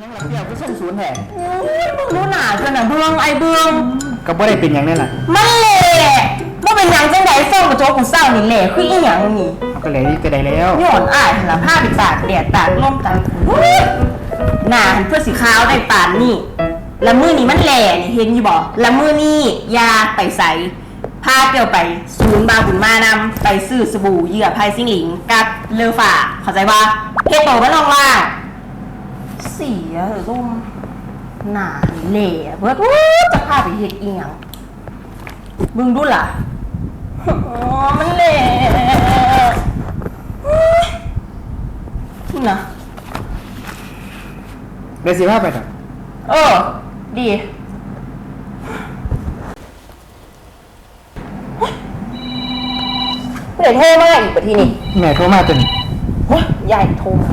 ยังหลับเดียวก็ส่งศูนย์แห่มึงรู้หนาจนน่ะเบืองไอ้เบืองก็บ่ได้เป็นอย่างนั้นล่ะมันเละว่าเป็นหยังจังไดส่งกระโจกกูเศร้านี่เละคืออีหยังนี่เอาก็เลยก็ได้แล้วย้อนอ้ายหั่นละผ้าไปตากแดดตากลมตากฝนหน้าหันเพื่อสีขาวได้ปานนี่ละมือนี่มันแหล่นี่เห็นอยู่บ่ละมือนี่ยาไปใส่พาเกี่ยวไปศูนย์บางบุญมานำไปซื้อสบู่เหยื่อไพซิงหลิงกับเลอฝ่าเข้าใจว่า เฮ็ดโตมันลองว่าเสียเหรอส้มหน้านี่เละเบิดอู้จะพาไปเฮ็ดอีหยังมึงดูล่ะอ๋อมันเละนี่นะเดี๋ยวสิพาไปเถอะเออ ดีเดี๋ยวโทรมาอีกปะทีนี่แม่โทรมาจน เฮ้ยยายโทรมา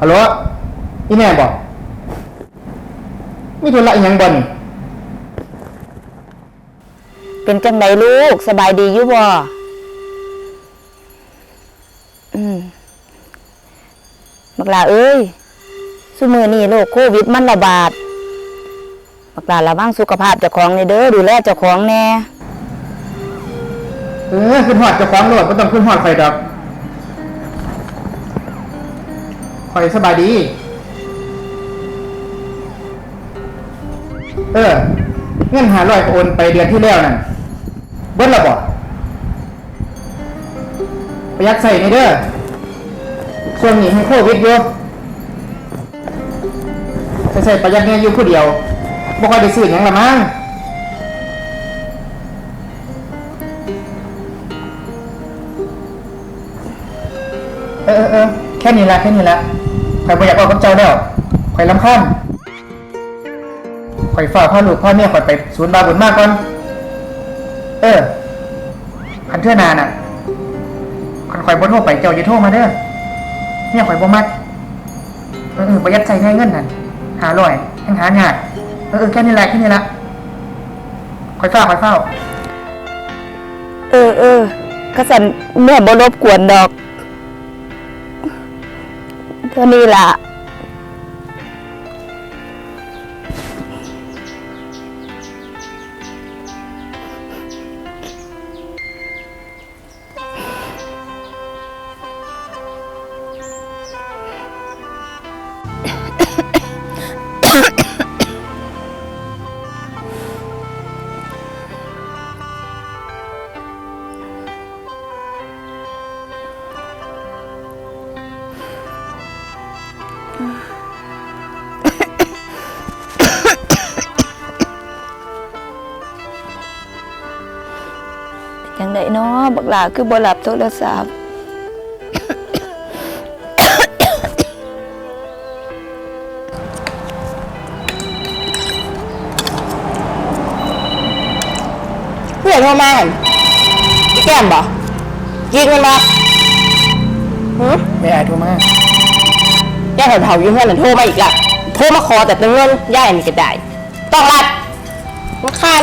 ฮัลโหลอีแม่บอกมีธุระอีหยังบ่นี่เป็นจังไดลูกสบายดีอยู่บ่อืมบักหลาเอ้ยสุมือนี่โรคโควิดมันระบาดบักหลาระวังสุขภาพเจ้าของในเด้อดูแลเจ้าของแน่ เออขึ้นฮอดเจ้าของโลดบ่ต้องขึ้นฮอดไฟดอกข่อยสบายดี เออ เงินหาร้อยโอนไปเดือนที่แล้วนั่นเบิ้ลละบ่ประหยัดใส่ในเด้อช่วงนี้ให้โควิดอยู่ใส่ประหยัดเงินอยู่ผู้เดียวบ่ค่อยได้ซื้อหยังละมั้ง ออเออเออแค่นี้ละแค่นี้ละข่อยบ่อยากออกกับเจ้าแล้วข่อยลำคาญข่อยฝาพ่อลูกพ่อเมียข่อยไปศูนย์บาบุญมากก่อน เออคันเทื่อนาน่ะคันข่อยบ่โทรไปเจ้าอย่าโทรมาเด้อเมียข่อยบ่มักเออเออประหยัดใช้ง่ายเงินนั่นหาร้อยแห่งหายากเออเออแค่นี้ละแค่นี้ละข่อยเฝ้าข่อยเฝ้า เออเออก็สันแม่บ่รบกวนดอก เท่า บักหลาคือบ่รับโทรศัพท์เพื่อนโทรมาหั่นพี่แก้มบ่ยิงมันบ่หือแม่อายโทรมาย่าเถาๆอยุ่งเพื่อนนั่นโทรมาอีกละโทรมาขอแต่เงินย่าอันนี้ก็ได้ต้องรับมัน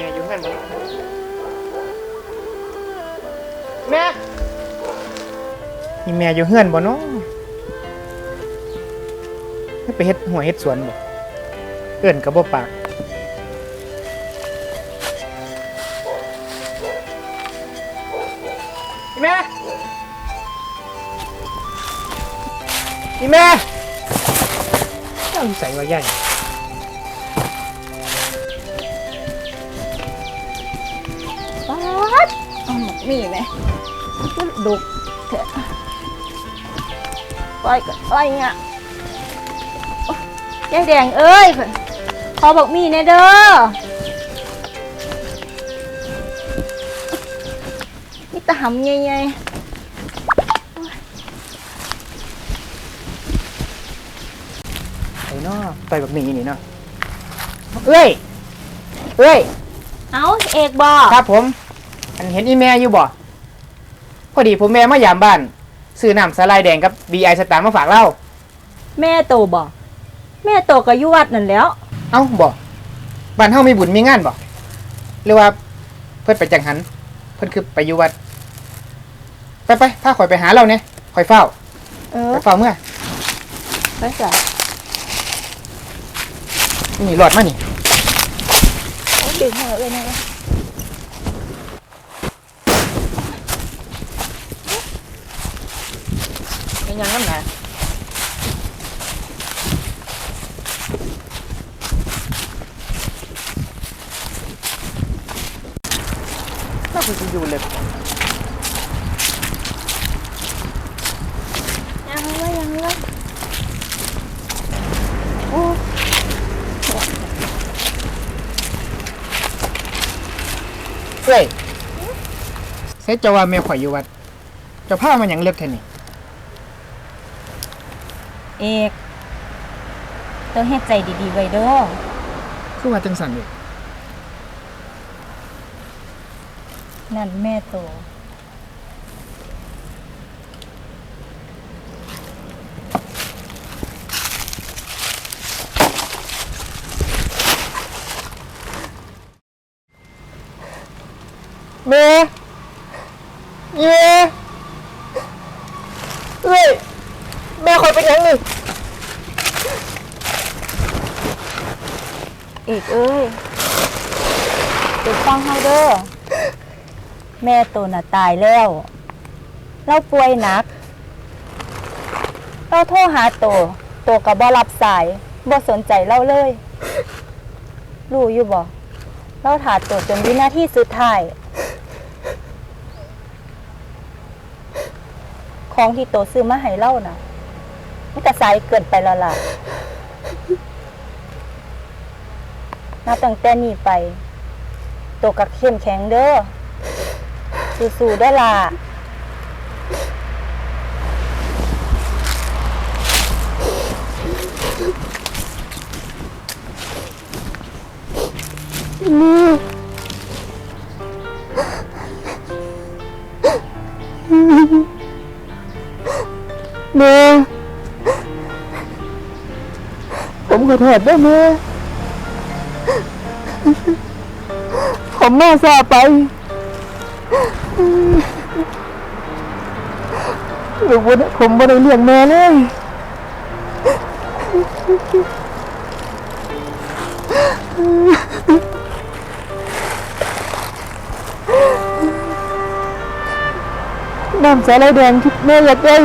คานนบ่แม่นี่แม่อยู่เฮือนบ่เนาะไปเฮ็ดหัวเฮ็ดสวนบ่เอิ้นก็บ่ปากอีแม่อีแม่เจ้าใส่ว่าใหญ่ มกมีไหมดุกเถอะปล่อยกันปล่อยเงี้ยโอ๊ยยายแดงเอ้ยเพิ่นขอบอกมีแน่เด้อนี่ตะหำใหญ่ไอ้เนาะต่อยแบบนี้นี่เนาะเอ้ย เอ้ยๆเอาเอกบอครับผม อันเห็นอีแม่อยู่บ่พอดีผมแม่มายามบ้านซื้อน้ำสาลายแดงกับบีไอสตาร์มาฝากเล่าแม่โตบอแม่โตก็อยู่วัดนั่นแหล้ว เอ้าบ่บ้านเฮามีบุญมีงานบ่หรือว่าเพิ่นไปจังหัน เพิ่นคือไปอยู่วัด ไปไปพาข่อยไปหาเราเนี่ยข่อยเฝ้าเออไปเฝ้าเมื่อไปจ้ะนี่หลอดมานี่ โอ้ดึงหัวเลยนะ เป็น ยังน้ำหนาน่าจะอยู่เลยยังไว้ยังไว้เฮ้ยเซ็ตจะว่าแม่ข่อยอยู่วัดเจะพามันอย่างเลือกแค่นี้ เอกเธอให้ใจดีๆไว้เด้อคือว่าจังสันอยู่นั่นแม่โต แม่เย่เฮ้ยแม่ข่อย เป็นยังนี่เอกเอ้ยเด็กฟังเฮาเด้อแม่โตน่ะตายแล้ว เราป่วยหนัก เราโทรหาโตโตก็บ่รับสายบ่สนใจเราเลยรู้อยู่บ่เราถาโตจนวินาทีสุดท้าย ของที่โตซื้อมาให้เล่าน่ะ มันก็สายเกินไปแล้วล่ะนับตั้งแต่นี้ไปโตกับเข้มแข็งเด้อสู้ๆได้อล่ะแขอโทษด้วยแม่ผมแม่ซาไปหรือว่าผมไม่ได้เลี้ยงแม่เลย น้ำสาลายแดงที่แม่อยากได้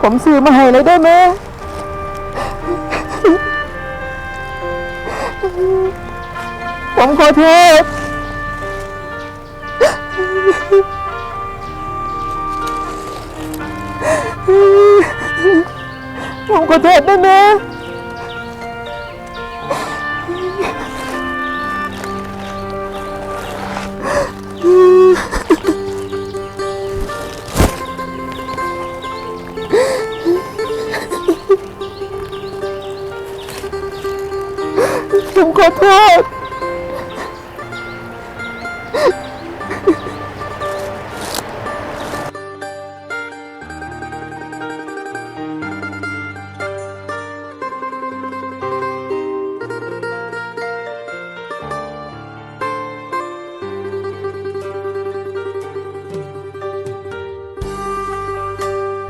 ผมซื้อมาให้เลยได้ไหม ผมขอโทษผมขอโทษได้ไหม ผ